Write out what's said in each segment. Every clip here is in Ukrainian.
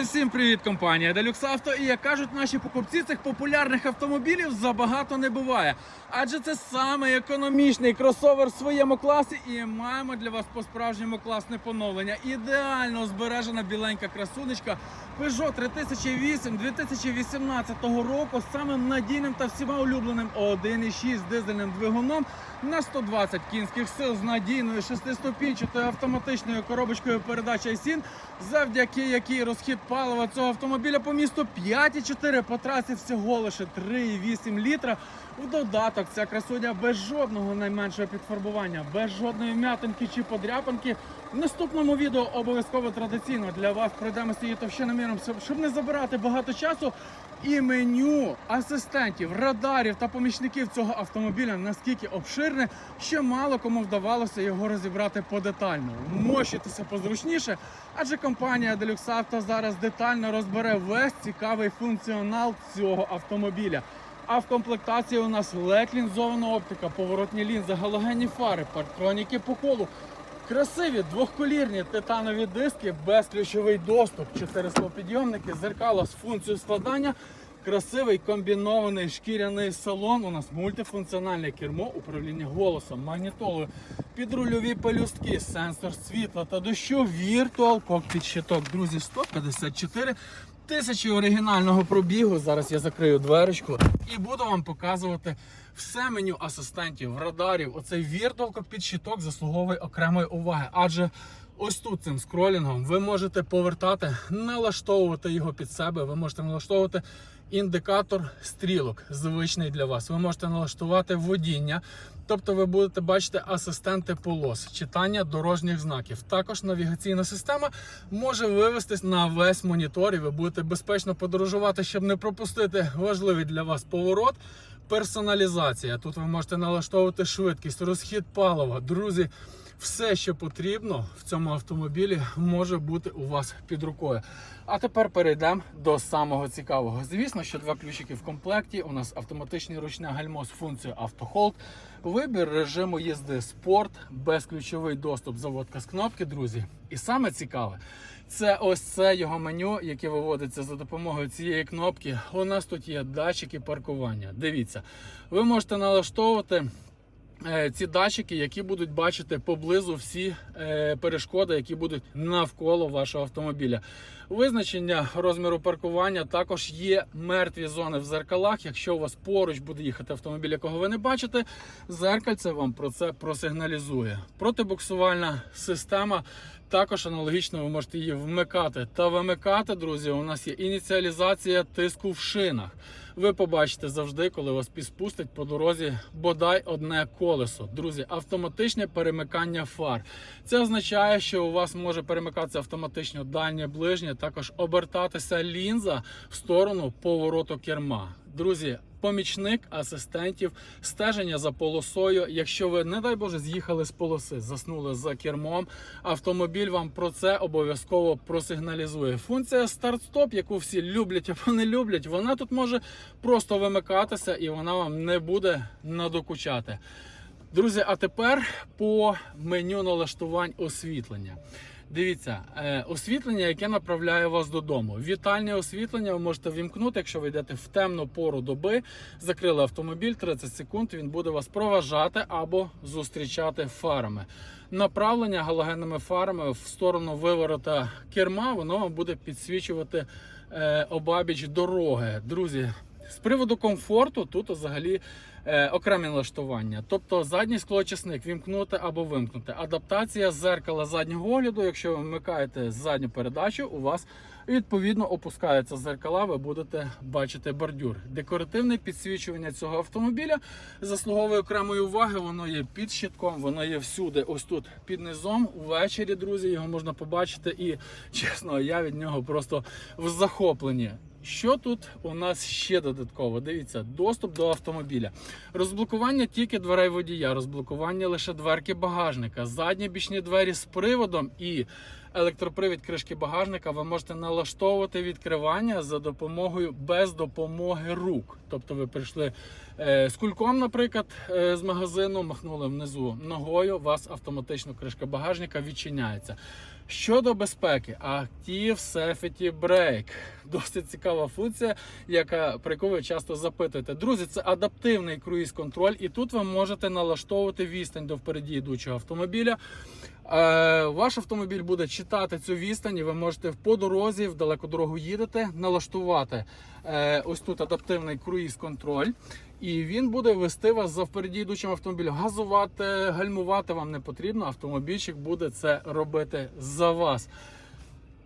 Друзі, всім привіт! Компанія Auto. І як кажуть наші покупці, цих популярних автомобілів забагато не буває. Адже це саме економічний кросовер в своєму класі. І маємо для вас по-справжньому класне поновлення. Ідеально збережена біленька красунечка Peugeot 3008 2018 року з самим надійним та всіма улюбленим 1.6 дизельним двигуном на 120 кінських сил з надійною шестиступінчатою автоматичною коробочкою передач ISIN, завдяки якій розхід палива цього автомобіля по місту 5,4 по трасі всього лише 3,8 літра. В додаток ця красуня без жодного найменшого підфарбування, без жодної м'ятинки чи подряпинки. В наступному відео обов'язково традиційно для вас пройдемо її товщиноміром, щоб не забирати багато часу. І меню асистентів, радарів та помічників цього автомобіля наскільки обширне, що мало кому вдавалося його розібрати подетально. Мощитися позручніше, адже компанія Deluxe Auto зараз детально розбере весь цікавий функціонал цього автомобіля. А в комплектації у нас LED лінзована оптика, поворотні лінзи, галогенні фари, парктроніки по колу. Красиві двохколірні титанові диски, безключовий доступ, чотири склопідйомники, зеркало з функцією складання. Красивий комбінований шкіряний салон. У нас мультифункціональне кермо, управління голосом, магнітолою, підрульові пелюстки, сенсор світла та дощу, віртуал, кокпіт щиток. Друзі, 154 тисячі оригінального пробігу. Зараз я закрию дверечку і буду вам показувати все меню асистентів, радарів. Оцей віртовка під щиток заслуговує окремої уваги. Адже ось тут цим скролінгом ви можете повертати, налаштовувати його під себе. Ви можете налаштовувати індикатор стрілок, звичний для вас. Ви можете налаштувати водіння. Тобто ви будете бачити асистенти полос, читання дорожніх знаків. Також навігаційна система може вивестись на весь монітор, і ви будете безпечно подорожувати, щоб не пропустити важливий для вас поворот. Персоналізація. Тут ви можете налаштовувати швидкість, розхід палива. Друзі, все, що потрібно в цьому автомобілі, може бути у вас під рукою. А тепер перейдемо до самого цікавого. Звісно, що два ключики в комплекті. У нас автоматичний ручне гальмо з функцією автохолд, вибір режиму їзди спорт, безключовий доступ, заводка з кнопки, друзі. І саме цікаве. Це ось це його меню, яке виводиться за допомогою цієї кнопки. У нас тут є датчики паркування. Дивіться, ви можете налаштовувати ці датчики, які будуть бачити поблизу всі е, перешкоди, які будуть навколо вашого автомобіля. Визначення розміру паркування також є мертві зони в зеркалах. Якщо у вас поруч буде їхати автомобіль, якого ви не бачите, зеркальце вам про це просигналізує. Протибуксувальна система. Також аналогічно ви можете її вмикати та вимикати, друзі. У нас є ініціалізація тиску в шинах. Ви побачите завжди, коли вас підспустить по дорозі бодай одне колесо. Друзі, автоматичне перемикання фар. Це означає, що у вас може перемикатися автоматично дальнє ближнє, також обертатися лінза в сторону повороту керма. Друзі, помічник асистентів, стеження за полосою. Якщо ви, не дай Боже, з'їхали з полоси, заснули за кермом, автомобіль вам про це обов'язково просигналізує. Функція старт-стоп, яку всі люблять або не люблять, вона тут може просто вимикатися і вона вам не буде надокучати. Друзі, а тепер по меню налаштувань освітлення. Дивіться, е, освітлення, яке направляє вас додому. Вітальне освітлення ви можете вімкнути, якщо ви йдете в темну пору доби, закрили автомобіль 30 секунд. Він буде вас проважати або зустрічати фарами. Направлення галогенними фарами в сторону виворота керма, воно вам буде підсвічувати е, обабіч дороги. Друзі, з приводу комфорту, тут взагалі е, окремі налаштування. Тобто задній склоочисник вімкнути або вимкнути. Адаптація зеркала заднього огляду. Якщо ви вмикаєте задню передачу, у вас відповідно опускаються зеркала, ви будете бачити бордюр. Декоративне підсвічування цього автомобіля заслуговує окремої уваги. Воно є під щитком, воно є всюди. Ось тут під низом. Увечері, друзі, його можна побачити. І чесно, я від нього просто в захопленні. Що тут у нас ще додатково? Дивіться, доступ до автомобіля. Розблокування тільки дверей водія, розблокування лише дверки багажника, задні бічні двері з приводом і електропривід кришки багажника. Ви можете налаштовувати відкривання за допомогою без допомоги рук. Тобто ви прийшли е, з кульком, наприклад, е, з магазину, махнули внизу ногою, у вас автоматично кришка багажника відчиняється. Щодо безпеки, Active Safety Brake. Досить цікава функція, яка про яку ви часто запитуєте. Друзі, це адаптивний круїз-контроль, і тут ви можете налаштовувати відстань до впереді йдучого автомобіля. Е, ваш автомобіль буде читати цю відстань, і ви можете по дорозі, в далеку дорогу їдете, налаштувати е, ось тут адаптивний круїз-контроль. І він буде вести вас за впереді йдучим автомобілем. Газувати, гальмувати вам не потрібно. Автомобільчик буде це робити за вас.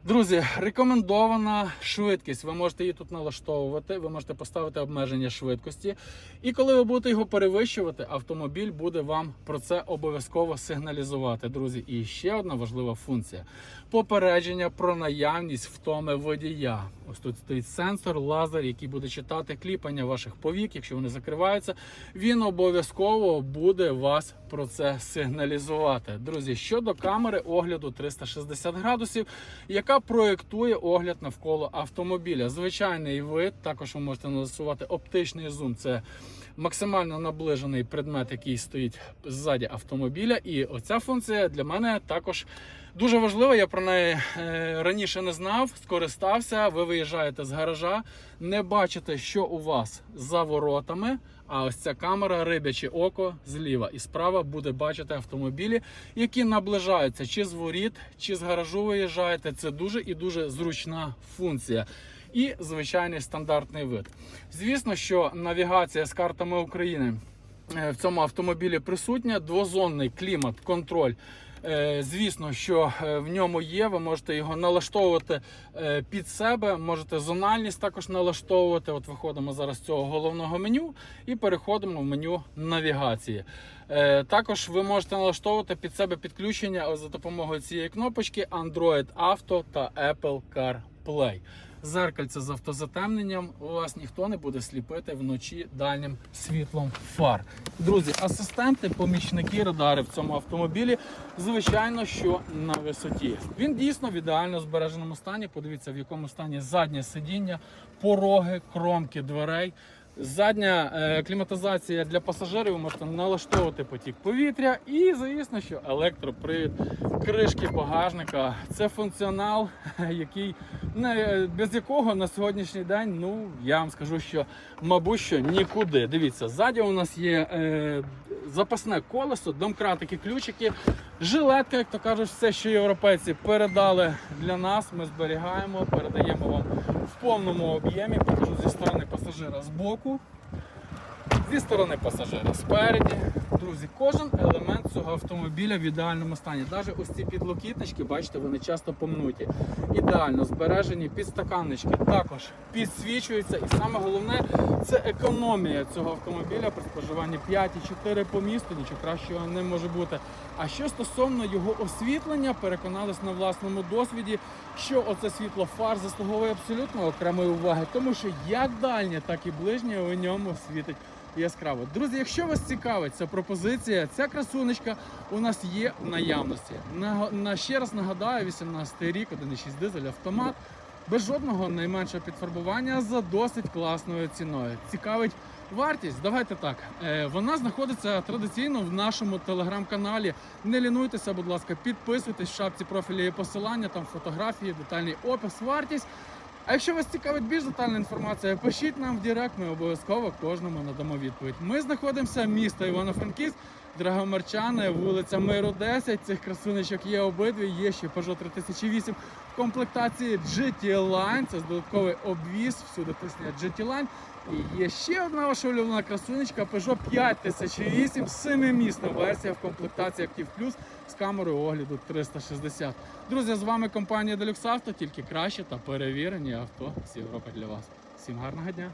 Друзі, рекомендована швидкість. Ви можете її тут налаштовувати, ви можете поставити обмеження швидкості. І коли ви будете його перевищувати, автомобіль буде вам про це обов'язково сигналізувати. Друзі, і ще одна важлива функція: попередження про наявність втоми водія. Ось тут стоїть сенсор, лазер, який буде читати кліпання ваших повік. Якщо вони закриваються, він обов'язково буде вас про це сигналізувати. Друзі, щодо камери огляду 360 градусів, яка проєктує огляд навколо автомобіля. Звичайний вид, також ви можете налаштувати оптичний зум. Це максимально наближений предмет, який стоїть ззаді автомобіля. І оця функція для мене також дуже важлива. Я про неї е, раніше не знав, скористався. Ви виїжджаєте з гаража, не бачите, що у вас за воротами. А ось ця камера, рибяче око зліва і справа буде бачити автомобілі, які наближаються чи з воріт, чи з гаражу виїжджаєте. Це дуже і дуже зручна функція. І звичайний стандартний вид. Звісно, що навігація з картами України е, в цьому автомобілі присутня, двозонний клімат, контроль. Е, Звісно, що е, в ньому є. Ви можете його налаштовувати е, під себе. Можете зональність також налаштовувати. От виходимо зараз з цього головного меню і переходимо в меню навігації. Також ви можете налаштовувати під себе підключення за допомогою цієї кнопочки Android Auto та Apple CarPlay. Зеркальце з автозатемненням вас ніхто не буде сліпити вночі дальнім світлом фар. Друзі, асистенти, помічники, радари в цьому автомобілі, звичайно, що на висоті. Він дійсно в ідеально збереженому стані. Подивіться, в якому стані заднє сидіння, пороги, кромки дверей. Задня е, кліматизація для пасажирів ви можете налаштовувати потік повітря. І, звісно, що електропривід кришки багажника це функціонал, який не, без якого на сьогоднішній день, ну я вам скажу, що мабуть що нікуди. Дивіться, ззаді у нас є е, запасне колесо, домкратики, ключики, жилетка, як то кажуть, все, що європейці передали для нас. Ми зберігаємо, передаємо вам в повному об'ємі. Покажу пасажира збоку. Зі сторони пасажира спереді. Друзі, кожен елемент цього автомобіля в ідеальному стані. Навіть ось ці підлокітнички, бачите, вони часто помнуті. Ідеально збережені підстаканнички також підсвічуються. І саме головне це економія цього автомобіля при споживанні 5,4 по місту. Нічого кращого не може бути. А що стосовно його освітлення, переконались на власному досвіді, що оце світло фар заслуговує абсолютно окремої уваги, тому що як дальнє, так і ближнє у ньому світить яскраво. Друзі, якщо вас цікавить ця пропозиція, ця красунечка у нас є в наявності. На, на ще раз нагадаю, 18 рік, 1,6 дизель автомат. Без жодного найменшого підфарбування за досить класною ціною. Цікавить вартість. Давайте так. Е, вона знаходиться традиційно в нашому телеграм-каналі. Не лінуйтеся, будь ласка, підписуйтесь в шапці профілі є посилання, там фотографії, детальний опис, вартість. А якщо вас цікавить більш детальна інформація, пишіть нам в Директ, ми обов'язково кожному надамо відповідь. Ми знаходимося місто Івано-Франківськ, Драгомарчани, вулиця Миру 10. Цих красуничок є обидві, є ще Peugeot 3008 комплектації GT Line. Це додатковий обвіз, всюди тисня GT Line. І є ще одна ваша улюблена красунечка Peugeot 5008, семимісна версія в комплектації Active Plus з камерою огляду 360. Друзі, з вами компанія Deluxe Auto, тільки краще та перевірені авто з Європи для вас. Всім гарного дня!